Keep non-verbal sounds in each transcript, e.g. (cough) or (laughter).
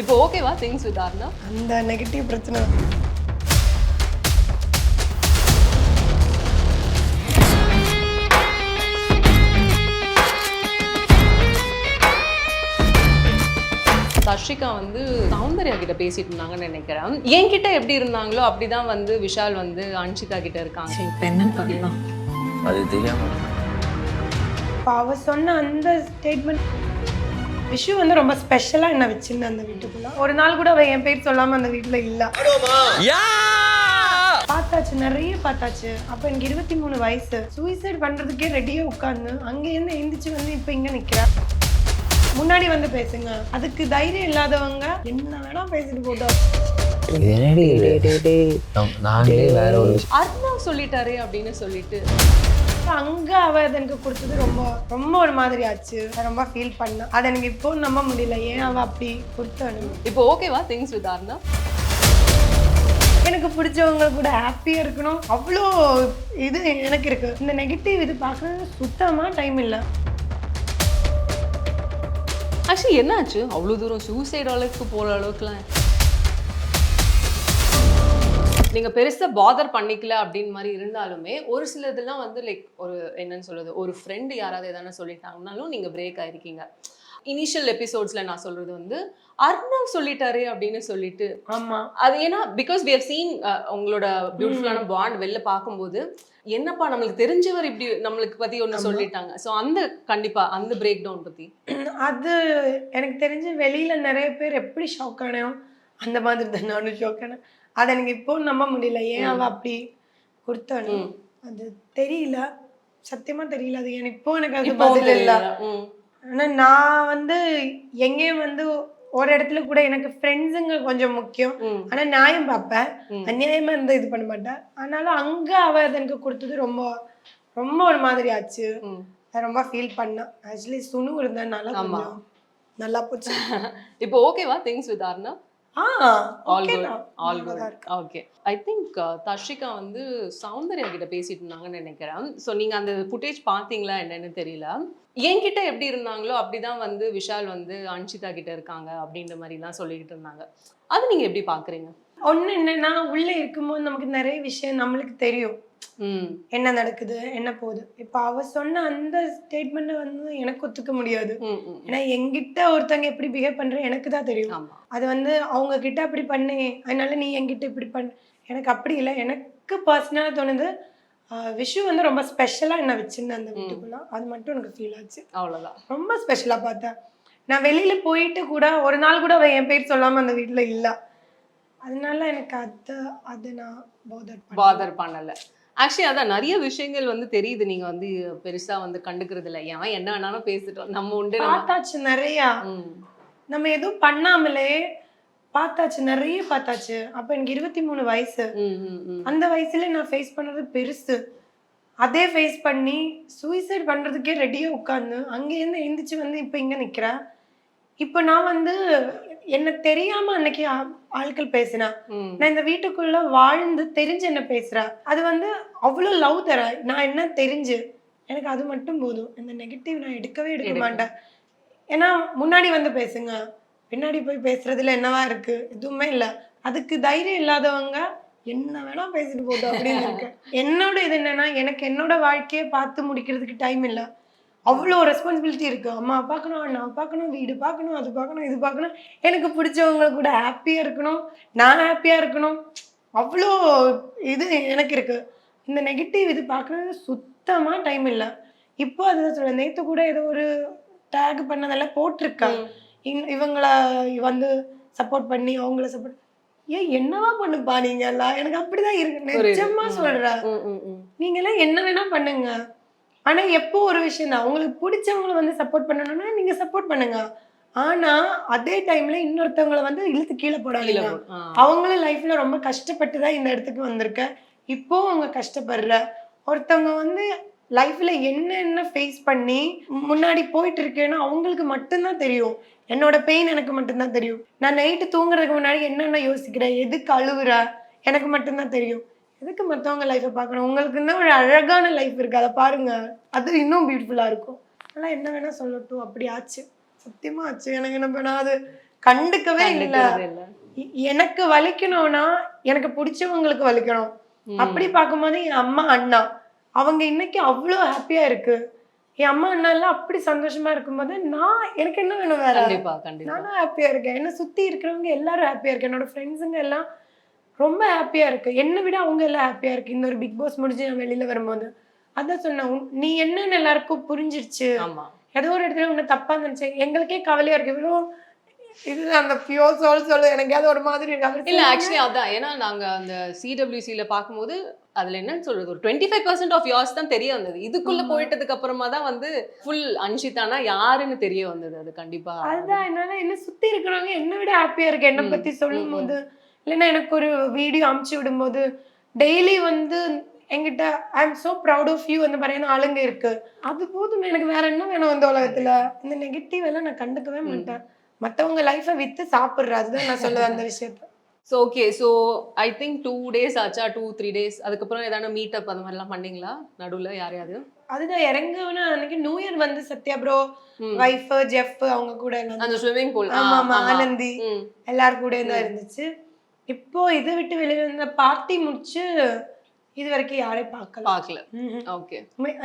இப்போ ஓகேவா things with ஆர்னா அந்த நெகட்டிவ் பிரச்சனை. தர்ஷிகா வந்து சௌந்தர்யா கிட்ட பேசிட்டு இருந்தாங்கன்னு நினைக்கிறேன். என்கிட்ட எப்படி இருந்தாங்களோ அப்படிதான் வந்து விஷால் வந்து அன்ஷிதா கிட்ட இருக்காங்க. இப்போ என்னன்னு பண்ணலாம் அது தெரியாம. அவ சொன்ன அந்த ஸ்டேட்மெண்ட் விஷு வந்து ரொம்ப ஸ்பெஷலாக என்ன வச்சிருந்தேன் அந்த வீட்டுக்குள்ள. ஒரு நாள் கூட அவ என் பேர் சொல்லாம அந்த வீட்டுல இல்ல. பார்த்தாச்சு நிறைய பார்த்தாச்சு. அப்ப எனக்கு இருபத்தி மூணு வயசு. சூசைட் பண்றதுக்கே ரெடியா உட்காந்து அங்க இருந்து எந்திரிச்சு வந்து இப்ப இங்க நிக்கிறா. முன்னாடி வந்து பேசுங்க. அதுக்கு தைரியம் இல்லாதவங்க என்ன வேணா பேசிட்டு போட்டோம் நாங்களே வேற ஒரு விஷயம் அர்ணா சொல்லிட்டாரே அப்படின்னு சொல்லிட்டு. அங்க அவ அது எனக்கு கொடுத்தது ரொம்ப ரொம்ப ஒரு மாதிரி ஆச்சு. ரொம்ப ஃபீல் பண்ணேன். அதை எனக்கு இப்போ நம்ப முடியல. ஏன் அவ அப்படி கொடுத்தானு. இப்போ ஓகேவா திங்ஸ் வித் ஆர்னா எனக்கு பிடிச்சவங்க கூட ஹாப்பியாக இருக்கணும். அவ்வளோ இது எனக்கு இருக்கு. இந்த நெகட்டிவ் இது பார்க்கறது சுத்தமாக டைம் இல்லை. ஆக்சுவலி என்னாச்சு? அவ்வளோ தூரம் சூசைட் அளவுக்கு போகிற அளவுக்குலாம் நீங்க பெருசா பாதர் பண்ணிக்கல அப்படின்னு மாதிரி இருந்தாலுமே ஒரு சிலதெல்லாம் வந்து லைக் ஒரு என்னன்னு சொல்றது ஒரு ஃப்ரெண்டு யாராவது எதனா சொல்லிட்டாங்கனாலும் நீங்க பிரேக் ஆயிருக்கீங்க. இனிஷியல் எபிசோட்ஸ்ல நான் சொல்றது வந்து அர்ணவ் சொல்லிட்டாரு அப்படின்னு சொல்லிட்டு. ஆமா. அது ஏன்னா பிகாஸ் have seen uh, உங்களோட பியூட்டிஃபுல்லான பாண்ட் வெளில பார்க்கும்போது என்னப்பா நம்மளுக்கு தெரிஞ்சவர் இப்படி நம்மளுக்கு பத்தி ஒண்ணு சொல்லிட்டாங்க. சோ அந்த கண்டிப்பா அந்த பிரேக் டவுன் பத்தி. அது எனக்கு தெரிஞ்சு வெளியில நிறைய பேர் எப்படி ஷாக் ஆனோ அந்த மாதிரி தான் நானும் ஷாக் ஆனேன். அதை எனக்கு இப்போ நம்ப முடியல. ஏன் அவ அப்படி கொடுத்தானு. அது தெரியல. சத்தியமா தெரியல. அது எனக்கு இப்போ எனக்கு அது பதில் இல்லை. ஆனா நான் வந்து எங்கேயும் வந்து ஒரு இடத்துல கூட எனக்கு ஃப்ரெண்ட்ஸுங்க கொஞ்சம் முக்கியம். ஆனா நியாயம் பார்ப்பேன். அநியாயமா இருந்தா இது பண்ண மாட்டேன் ஆனாலும் அங்க அவ எனக்கு கொடுத்தது ரொம்ப ரொம்ப ஒரு மாதிரி ஆச்சு. ரொம்ப ஃபீல் பண்ணேன். ஆக்சுவலி சுனு ஆமா. கொஞ்சம் நல்லா போச்சு. (laughs) இப்போ ஓகேவா things with ah all good. All good. Okay I think Darshika வந்து சௌந்தர்யா கிட்ட பேசிட்டு இருந்தாங்கன்னு நினைக்கிறேன். ஸோ நீங்க அந்த ஃபுட்டேஜ் பாத்தீங்களா என்னன்னு தெரியல. என்கிட்ட எப்படி இருந்தாங்களோ அப்படிதான் வந்து விஷால் வந்து அன்ஷிதா கிட்ட இருக்காங்க அப்படின்ற மாதிரிலாம் சொல்லிக்கிட்டு இருந்தாங்க. அது நீங்க எப்படி பாக்குறீங்க? ஒண்ணு என்னன்னா உள்ள இருக்கும்போது நமக்கு நிறைய விஷயம் நம்மளுக்கு தெரியும். என்ன நடக்குது என்ன போகுது? இப்ப அவ சொன்ன அந்த ஸ்டேட்மெண்ட் வந்து எனக்கு ஒத்துக்க முடியாது. ஏன்னா என்கிட்ட ஒருத்தங்க எப்படி பிஹேவ் பண்ற எனக்கு தான் தெரியும். அது வந்து அவங்க கிட்ட அப்படி பண்ணு அதனால நீ என்கிட்ட இப்படி பண்ணு எனக்கு அப்படி இல்லை. எனக்கு பர்சனலாக தோணுது விஷு வந்து ரொம்ப ஸ்பெஷலாக என்ன வச்சிருந்தேன் அந்த வீட்டுக்குள்ள. அது மட்டும் எனக்கு ஃபீல் ஆச்சு. அவ்வளவுதான். ரொம்ப ஸ்பெஷலாக பார்த்தேன். நான் வெளியில போயிட்டு கூட ஒரு நாள் கூட அவ என் பேர் சொல்லாம அந்த வீட்டில் இல்லை. அதனால எனக்கு அது அது நான் போதர் பாதர் பண்ணல. ஆக்சுவலி அதான் நிறைய விஷயங்கள் வந்து தெரியுது. நீங்க வந்து பெருசா வந்து கண்டுக்கிறது இல்லை ஏன்? என்ன வேணாலும் பேசிட்டோம். நம்ம உண்டு பார்த்தாச்சு நிறையா. நம்ம எதுவும் பண்ணாமலே பார்த்தாச்சு நிறைய பார்த்தாச்சு. அப்போ எனக்கு இருபத்தி மூணு வயசு. அந்த வயசுல நான் ஃபேஸ் பண்ணது பெருசு. அதே ஃபேஸ் பண்ணி சூசைட் பண்றதுக்கே ரெடியா உட்காந்து அங்கேருந்து எந்திரிச்சு வந்து இப்போ இங்க நிக்கிறேன். இப்போ நான் வந்து என்ன தெரியாம அன்னைக்கு ஆட்கள் பேசினா நான் இந்த வீட்டுக்குள்ள வாழ்ந்து தெரிஞ்சு என்ன பேசுறா? அது வந்து அவ்வளோ லவ் தர நான் என்ன தெரிஞ்சு எனக்கு அது மட்டும் போதும். இந்த நெகட்டிவ் நான் எடுக்கவே எடுக்க எடுக்க. மாட்டேன். ஏன்னா முன்னாடி வந்து பேசுங்க. பின்னாடி போய் பேசுறதுல என்னவா இருக்கு? எதுவுமே இல்லை. அதுக்கு தைரியம் இல்லாதவங்க என்ன வேணா பேசிட்டு போட்டோம் அப்படின்னு இருக்கு. (laughs) என்னோட இது என்னன்னா எனக்கு என்னோட வாழ்க்கையை பார்த்து முடிக்கிறதுக்கு டைம் இல்லை. அவ்வளோ ரெஸ்பான்சிபிலிட்டி இருக்கு. அம்மா பார்க்கணும் அண்ணா பார்க்கணும் வீடு பார்க்கணும் அது பார்க்கணும் இது பார்க்கணும். எனக்கு பிடிச்சவங்க கூட ஹாப்பியாக இருக்கணும் நான் ஹாப்பியாக இருக்கணும். அவ்வளோ இது எனக்கு இருக்கு. இந்த நெகட்டிவ் இது பார்க்கறது சுத்தமாக டைம் இல்லை. இப்போ அதுதான் சொல்றேன். நேற்று கூட ஏதோ ஒரு டேக் பண்ணதெல்லாம் போட்டிருக்கா. ம். இவ- இவங்கள வந்து சப்போர்ட் பண்ணி அவங்கள சப்போர்ட் ஏன் என்னவா பண்ணுப்பா நீங்க எல்லாம்? எனக்கு அப்படிதான் இருக்கு. நிஜமா ம். நீங்க எல்லாம் என்ன வேணா பண்ணுங்க. ஆனா எப்போ ஒரு விஷயம் தான்? உங்களுக்கு பிடிச்சவங்கள வந்து சப்போர்ட் பண்ணணும்னா நீங்க சப்போர்ட் பண்ணுங்க. ஆனா அதே டைம்ல இன்னொருத்தவங்கள வந்து இழுத்து கீழே போடாதீங்க. அவங்களும் லைஃப்ல ரொம்ப கஷ்டப்பட்டு தான் இந்த இடத்துக்கு வந்திருக்க. இப்போ அவங்க கஷ்டப்படுற. ஒருத்தவங்க வந்து லைஃப்ல என்னென்ன ஃபேஸ் பண்ணி முன்னாடி போயிட்டு இருக்கேன்னு அவங்களுக்கு மட்டும்தான் தெரியும். என்னோட பெயின் எனக்கு மட்டும்தான் தெரியும். நான் நைட்டு தூங்குறதுக்கு முன்னாடி என்னென்ன யோசிக்கிறேன் எதுக்கு அழுகுற எனக்கு மட்டும்தான் தெரியும். எதுக்கு மற்றவங்க லைஃப்பை பார்க்கணும்? உங்களுக்கு இன்னும் ஒரு அழகான லைஃப் இருக்கு. அதை பாருங்க. அது இன்னும் பியூட்டிஃபுல்லாக இருக்கும். அதெல்லாம் என்ன வேணா சொல்லட்டும். அப்படி ஆச்சு. சத்தியமா ஆச்சு. எனக்கு என்ன பண்ணா அது கண்டுக்கவே இல்ல. எனக்கு வலிக்கணும்னா எனக்கு பிடிச்சவங்களுக்கு வலிக்கணும். அப்படி பார்க்கும்போது என் அம்மா அண்ணா. அவங்க இன்னைக்கு அவ்வளோ ஹாப்பியா இருக்கு. என் அம்மா அண்ணா எல்லாம் அப்படி சந்தோஷமா இருக்கும்போது நான் எனக்கு என்ன வேணும் வேற? நானும் ஹாப்பியா இருக்கேன். என்ன சுத்தி இருக்கிறவங்க எல்லாரும் ஹாப்பியா இருக்கு என்னோட ஃப்ரெண்ட்ஸுங்க எல்லாம் ரொம்ப ஹாப்பியா இருக்கு. என்னை விட அவங்க எல்லாம் ஹாப்பியா இருக்கு. இந்த ஒரு பிக் பாஸ் முடிஞ்சு நான் வெளியில வரும்போது. அதான் சொன்னேன் நீ என்னன்னு எல்லாருக்கும் புரிஞ்சிருச்சு. ஆமா. ஏதோ ஒரு இடத்துல உன்னை தப்பா நினைச்சேன். எங்களுக்கே கவலையா இருக்கு. இவ்வளோ இதுதான் அந்த பியோர் சோல் சொல்லு. எனக்கு அது ஒரு மாதிரி இருக்கு. அவர் இல்ல. ஆக்சுவலி அதான். ஏன்னா நாங்க அந்த சிடபிள்யூசில பார்க்கும்போது அதுல என்னன்னு சொல்றது? ஒரு twenty five percent of years தான் தெரிய வந்தது. இதுக்குள்ள. போயிட்டதுக்கு அப்புறமா தான் வந்து ஃபுல் அன்ஷிதானா யாருன்னு தெரிய வந்தது அது கண்டிப்பா. அதுதான். என்னால என்ன சுத்தி இருக்கிறவங்க என்னை விட ஹாப்பியா இருக்கு. என்னை பத்தி சொல்லும் போது இல்லைன்னா எனக்கு ஒரு வீடியோ அமுச்சு விடும்போது டெய்லி வந்து என்கிட்ட I am so proud of you அந்த மாதிரியான ஆளுங்க இருக்கு. அது போதும் எனக்கு வேற என்ன வேணும் இந்த உலகத்துல? இந்த நெகட்டிவ் எல்லாம் நான் கண்டுக்கவே. மாட்டேன். மத்தவங்க லைஃபை வித்து சாப்பிடுற அதுதான் நான் சொல்லுவேன் அந்த விஷயத்த. So okay so I think two days ஆச்சா? டூ த்ரீ டேஸ் அதுக்கப்புறம் ஏதாவது மீட் அப் அந்த மாதிரிலாம் பண்ணீங்களா? நடுவுல யாரையாவது? அதுதான் இறங்குவனா அன்னைக்கு நியூ இயர் வந்து சத்யா ப்ரோ. வைஃப் ஜெஃப் அவங்க கூட அந்த ஸ்விம்மிங் பூல் ஆமா ஆமா ஆனந்தி. எல்லாரும் கூட தான் இருந்துச்சு. இப்போ இதை விட்டு வெளியில இருந்த பார்ட்டி முடிச்சு இது வரைக்கும் யாரையும் பார்க்கல. பார்க்கல. ஓகே.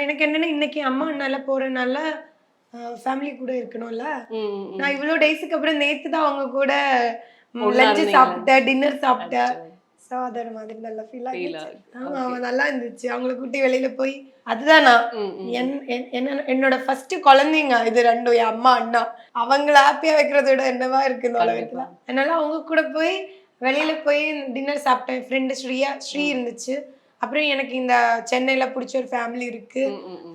எனக்கு என்னன்னா இன்னைக்கு அம்மா அண்ணால போறதுனால ஃபேமிலி கூட இருக்கணும்ல. நான் இவ்வளவு டேஸ்க்கு அப்புறம் நேத்து தான் அவங்க கூட லஞ்ச்? சாப்பிட்டேன் டின்னர் சாப்பிட்டேன். ஸோ அது ஒரு மாதிரி நல்ல ஃபீல் ஆகிடுச்சு ஆகுது. ஆமா ஆமா நல்லா இருந்துச்சு. அவங்கள கூட்டி வெளியில போய் அதுதான் நான். என் என்- என்ன என்னோட ஃபர்ஸ்ட் குழந்தைங்க இது ரெண்டும் என் அம்மா அண்ணா. அவங்கள ஹாப்பியா வைக்கிறத விட என்னவா இருக்கு இந்த உலகத்துல? அதனால அவங்க கூட போய் வெளியில போய் டின்னர் சாப்பிட்டேன். ஃப்ரெண்டு ஸ்ரீயா ஸ்ரீ இருந்துச்சு. அப்புறம் எனக்கு இந்த சென்னையில பிடிச்ச ஒரு ஃபேமிலி இருக்கு.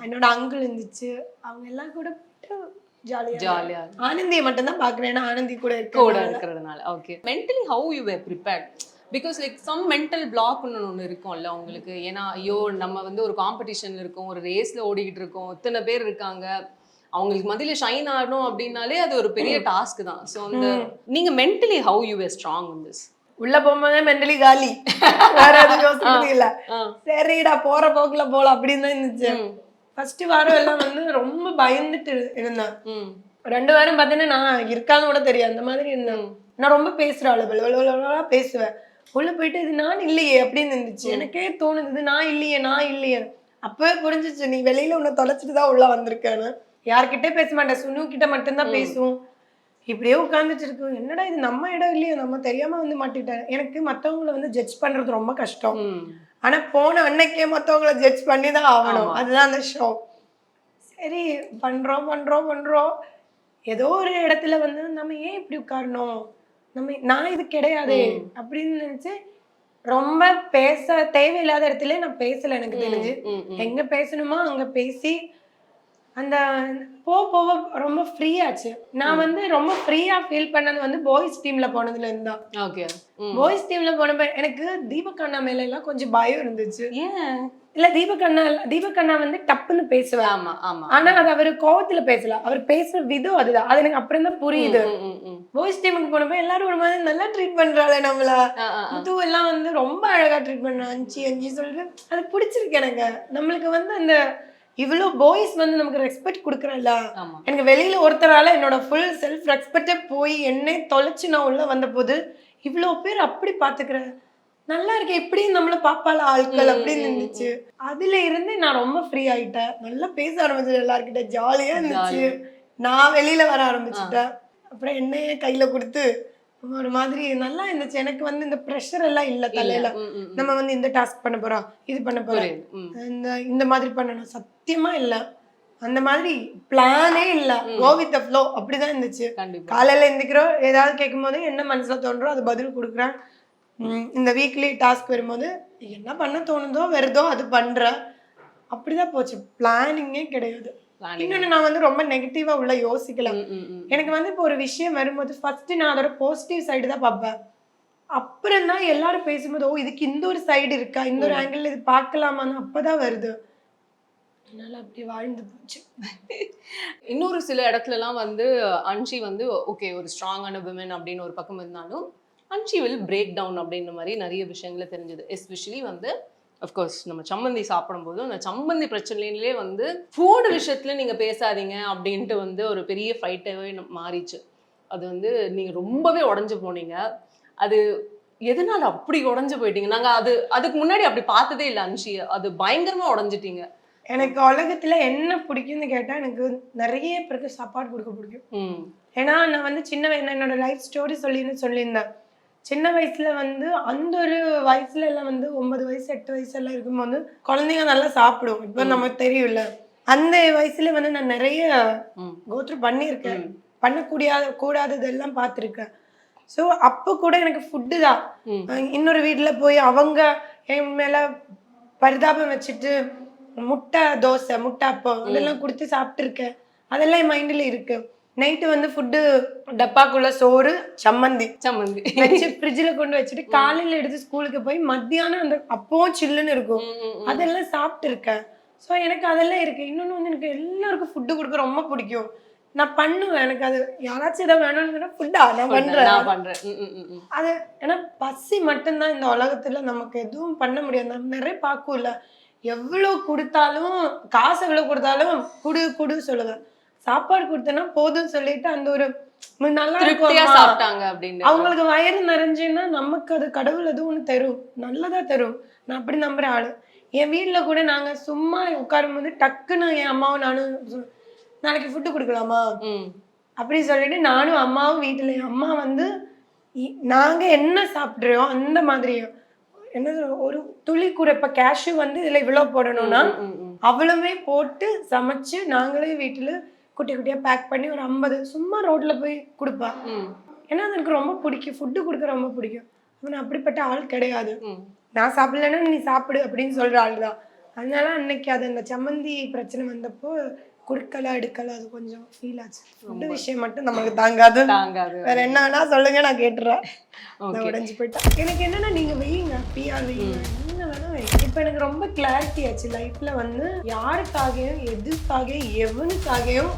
என்னோட அங்கிள் இருந்துச்சு. அவங்க எல்லாம் கூட ஜாலியா ஆனந்தியை மட்டும் தான் பாக்குறேன் ஆனந்தி கூட கூட இருக்க இருக்கிறதுனால okay mentally how you were prepared because like some mental பிளாக்னு ஒன்று இருக்கும்ல உங்களுக்கு. ஏன்னா ஐயோ நம்ம வந்து ஒரு காம்படிஷன் இருக்கோம். ஒரு ரேஸ்ல ஓடிக்கிட்டு இருக்கோம். இத்தனை பேர் இருக்காங்க. அவங்களுக்கு மத்தியில ஷைன் ஆகணும் அப்படின்னாலே அது ஒரு பெரிய டாஸ்க் தான். ஸோ அந்த நீங்க mentally how you were strong in this உள்ள போகும்போதே மென்டலி காலி. வேற எதுவும் யோசிக்கிறது (laughs) இல்ல. சரிடா போற போக்குல போலாம் அப்படின்னு தான் இருந்துச்சு. ஃபர்ஸ்ட் வாரம் எல்லாம் வந்து ரொம்ப பயந்துட்டு இருந்தேன். ரெண்டு வாரம் பார்த்தீங்கன்னா நான் இருக்கான்னு கூட தெரியாது. அந்த மாதிரி இருந்தேன். நான் ரொம்ப பேசுற பல பல பல பல பேசுவேன். உள்ள போயிட்டு இது நான் இல்லையே அப்படின்னு இருந்துச்சு. எனக்கே தோணுது இது நான் இல்லையே நான் இல்லையே. அப்பவே புரிஞ்சிச்சு நீ வெளியில உன்னை தொலைச்சிட்டு தான் உள்ள வந்திருக்கேன்னு. யார்கிட்ட பேச மாட்டேன். சுனு கிட்ட மட்டும்தான் பேசுவோம். இப்படியே உட்கார்ந்துட்டு இருக்கும் என்னடா இது? நம்ம இடம் இல்லையோ? நம்ம தெரியாம வந்து மாட்டிட்டேன் எனக்கு மத்தவங்கள வந்து ஜட்ஜ் பண்றது ரொம்ப கஷ்டம். ஆனா போன அன்னைக்கே மத்தவங்கள ஜட்ஜ் பண்ணி தான் ஆகணும். அதுதான் அந்த ஷோ சரி பண்றோம் பண்றோம் பண்றோம். ஏதோ ஒரு இடத்துல வந்து நம்ம ஏன் இப்படி உட்காரணும்? நம்ம நான் இது கிடையாதே. அப்படின்னு நினைச்சு ரொம்ப பேச தேவையில்லாத இடத்துல நான் பேசல எனக்கு தெரிஞ்சு. எங்க பேசணுமோ அங்க பேசி அந்த போ போக ரொம்ப ஃப்ரீ ஆச்சு. நான் வந்து ரொம்ப ஃப்ரீயா ஃபீல் பண்ணது வந்து பாய்ஸ் டீம்ல போனதுல இருந்தா ஓகே பாய்ஸ் டீம்ல போனப்ப எனக்கு தீபக் அண்ணா மேல எல்லாம் கொஞ்சம் பயம் இருந்துச்சு. ஏன்? இல்ல தீபக் அண்ணா தீபக் அண்ணா வந்து டப்புன்னு பேசுவார் ஆமா ஆமா. ஆனா அது அவர் கோவத்துல பேசல. அவர் பேசுற விதம் அதுதான். அது எனக்கு அப்புறம் தான் புரியுது. பாய்ஸ் டீமுக்கு போனப்ப எல்லாரும் ஒரு மாதிரி நல்லா ட்ரீட் பண்றாளே நம்மள. முத்து எல்லாம் வந்து ரொம்ப அழகா ட்ரீட் பண்றான் அஞ்சு அஞ்சு சொல்லிட்டு. அது பிடிச்சிருக்கு எனக்கு. நம்மளுக்கு வந்து அந்த இவ்வளோ பாய்ஸ் வந்து நமக்கு ரெஸ்பெக்ட் கொடுக்குறல்ல. எனக்கு வெளியில ஒருத்தரால என்னோட ஃபுல் செல்ஃப் ரெஸ்பெக்டே போய் என்னை தொலைச்சு நான் உள்ள வந்த போது இவ்வளோ பேர் அப்படி பாத்துக்கிற. நல்லா இருக்கு எப்படியும் நம்மள பாப்பால ஆட்கள் அப்படின்னு. இருந்துச்சு. அதுல இருந்து நான் ரொம்ப ஃப்ரீ ஆயிட்டேன். நல்லா பேச ஆரம்பிச்சேன் எல்லார்கிட்ட ஜாலியா இருந்துச்சு. நான் வெளியில வர ஆரம்பிச்சுட்டேன். அப்புறம் என்னையே கையில கொடுத்து ஒரு மாதிரி நல்லா இருந்துச்சு. எனக்கு வந்து இந்த ப்ரெஷர் எல்லாம் இல்ல தலையில. நம்ம வந்து இந்த டாஸ்க் பண்ண போறோம் இது பண்ண போறோம். இந்த இந்த மாதிரி பண்ணணும். சத்தியமா இல்ல. அந்த மாதிரி பிளானே இல்ல. கோ வித் ஃப்ளோ அப்படிதான் இருந்துச்சு. காலையில எந்திக்கிறோம். ஏதாவது கேட்கும்போது என்ன மனசுல தோன்றோ அது பதில் கொடுக்குறேன். இந்த வீக்லி டாஸ்க் வரும்போது என்ன பண்ண தோணுதோ வருதோ அது பண்றேன். அப்படிதான் போச்சு. பிளானிங்கே கிடையாது. இன்னொன்னு நான் வந்து ரொம்ப நெகட்டிவா உள்ள யோசிக்கல. எனக்கு வந்து இப்போ ஒரு விஷயம் வரும்போது ஃபர்ஸ்ட் நான் அதோட பாசிட்டிவ் சைடு தான் பார்ப்பேன். அப்புறம் தான் எல்லாரும் பேசும்போது ஓ இதுக்கு இந்த ஒரு சைடு இருக்கா? இந்த ஒரு ஆங்கிள் இது பார்க்கலாமான்னு அப்பதான் வருது. அதனால அப்படி வாழ்ந்து போச்சு. இன்னொரு சில இடத்துலலாம் வந்து அன்ஷி வந்து ஓகே ஒரு ஸ்ட்ராங்கான விமன் அப்படின்னு ஒரு பக்கம் இருந்தாலும் அன்ஷி வில் பிரேக் டவுன் அப்படின்ற மாதிரி நிறைய விஷயங்களை தெரிஞ்சது. எஸ்பெஷலி வந்து அஃப்கோர்ஸ் நம்ம சம்மந்தி சாப்பிடும்போது அந்த சம்மந்தி பிரச்சனையிலே வந்து ஃபுட் விஷயத்துல நீங்க பேசாதீங்க அப்படின்ட்டு வந்து ஒரு பெரிய ஃபைட்டாகவே மாறிச்சு. அது வந்து நீங்க ரொம்பவே உடைஞ்சு போனீங்க. அது எதனால அப்படி உடைஞ்சு போயிட்டீங்க? நாங்க அது அதுக்கு முன்னாடி அப்படி பார்த்ததே இல்லை அன்ஷி. அது பயங்கரமா உடைஞ்சிட்டீங்க. எனக்கு உலகத்துல என்ன பிடிக்கும்னு கேட்டா எனக்கு நிறைய பேருக்கு சாப்பாடு கொடுக்க பிடிக்கும். ம். ஏன்னா நான் வந்து சின்ன என்னோட லைஃப் ஸ்டோரி சொல்லின்னு சொல்லியிருந்தேன். சின்ன வயசுல வந்து அந்த ஒரு வயசுல எல்லாம் வந்து ஒன்பது வயசு எட்டு வயசு எல்லாம் இருக்கும்போது குழந்தைங்க நல்லா சாப்பிடும் இப்போ நமக்கு தெரியும்ல அந்த வயசுல வந்து நான் நிறைய கோத்ரூ பண்ணியிருக்கேன். ம். பண்ணக்கூடிய கூடாததெல்லாம் பார்த்துருக்கேன். ஸோ அப்போ கூட எனக்கு ஃபுட்டு தான். இன்னொரு வீட்டில் போய் அவங்க என் மேல பரிதாபம் வச்சுட்டு முட்டை தோசை முட்டை அப்பம் அதெல்லாம் கொடுத்து சாப்பிட்டுருக்கேன். அதெல்லாம் என் மைண்டில் இருக்கு. நைட்டு வந்து ஃபுட்டு டப்பாக்குள்ள சோறு சம்மந்தி. சம்மந்தி. வச்சு ஃப்ரிட்ஜில் கொண்டு வச்சுட்டு காலையில எடுத்து ஸ்கூலுக்கு போய் மத்தியானம் அந்த அப்பவும் சில்லுன்னு இருக்கும். அதெல்லாம் சாப்பிட்டுருக்கேன். ஸோ எனக்கு அதெல்லாம் இருக்கு. இன்னொன்று வந்து எனக்கு எல்லாருக்கும் ஃபுட்டு கொடுக்க ரொம்ப பிடிக்கும். நான் பண்ணுவேன். எனக்கு அது யாராச்சும் ஏதாவது வேணும்னு ஃபுட்டா நான் பண்றேன். நான் பண்றேன். அது ஏன்னா பசி மட்டும்தான் இந்த உலகத்துல நமக்கு எதுவும் பண்ண முடியாது. நம்ம நிறைய பார்க்கும்ல. எவ்வளவு கொடுத்தாலும் காசு எவ்வளவு கொடுத்தாலும் குடு குடு சொல்லுவேன். சாப்பாடு கொடுத்தேன்னா போதும் சொல்லிட்டு அந்த ஒரு "ம், நல்லா சாப்பிட்டாங்க அப்படின்னு அவங்களுக்கு வயிறு நிறைஞ்சுன்னா நமக்கு அது கடவுள் எதுவும் ஒன்று தரும். நல்லதா தரும். நான் அப்படி நம்புற ஆளு. என் வீட்ல கூட நாங்க சும்மா உட்காரும் போது டக்குன்னு என் அம்மாவும் நானும் நாளைக்கு ஃபுட்டு கொடுக்கலாமா? அப்படி சொல்லிட்டு நானும் அம்மாவும் வீட்டில் என் அம்மா வந்து நாங்க என்ன சாப்பிட்றோம் அந்த மாதிரி என்ன ஒரு துளி கூட இப்போ கேஷ்யூ வந்து இதுல இவ்வளோ போடணும்னா ம், ம், ம். அவ்வளவுமே போட்டு சமைச்சு நாங்களே வீட்டில் குட்டி குட்டியா பேக் பண்ணி ஒரு ஐம்பது சும்மா ரோட்ல போய் கொடுப்பா. ஏன்னா அது எனக்கு ரொம்ப பிடிக்கும். ஃபுட்டு கொடுக்க ரொம்ப பிடிக்கும். அவன் அப்படிப்பட்ட ஆள் கிடையாது. நான் சாப்பிடலன்னா நீ சாப்பிடு அப்படின்னு சொல்ற ஆள் தான் அதனால அன்னைக்கு அது அந்த சம்மந்தி பிரச்சனை வந்தப்போ கொடுக்கல எடுக்கல அது கொஞ்சம் ஃபீல் ஆச்சு. ஃபுட்டு விஷயம் மட்டும் நமக்கு தாங்காது. தாங்காது. வேற என்ன வேணா சொல்லுங்க நான் கேட்டுறேன். உடஞ்சு போயிட்டேன் எனக்கு என்னன்னா நீங்க வையுங்க. பிஆர் வையுங்க. இப்போ எனக்கு ரொம்ப கிளாரிட்டி ஆச்சு. லைஃப்பில் வந்து யாருக்காகவும் எதுக்காகவும் எவனுக்காகவும்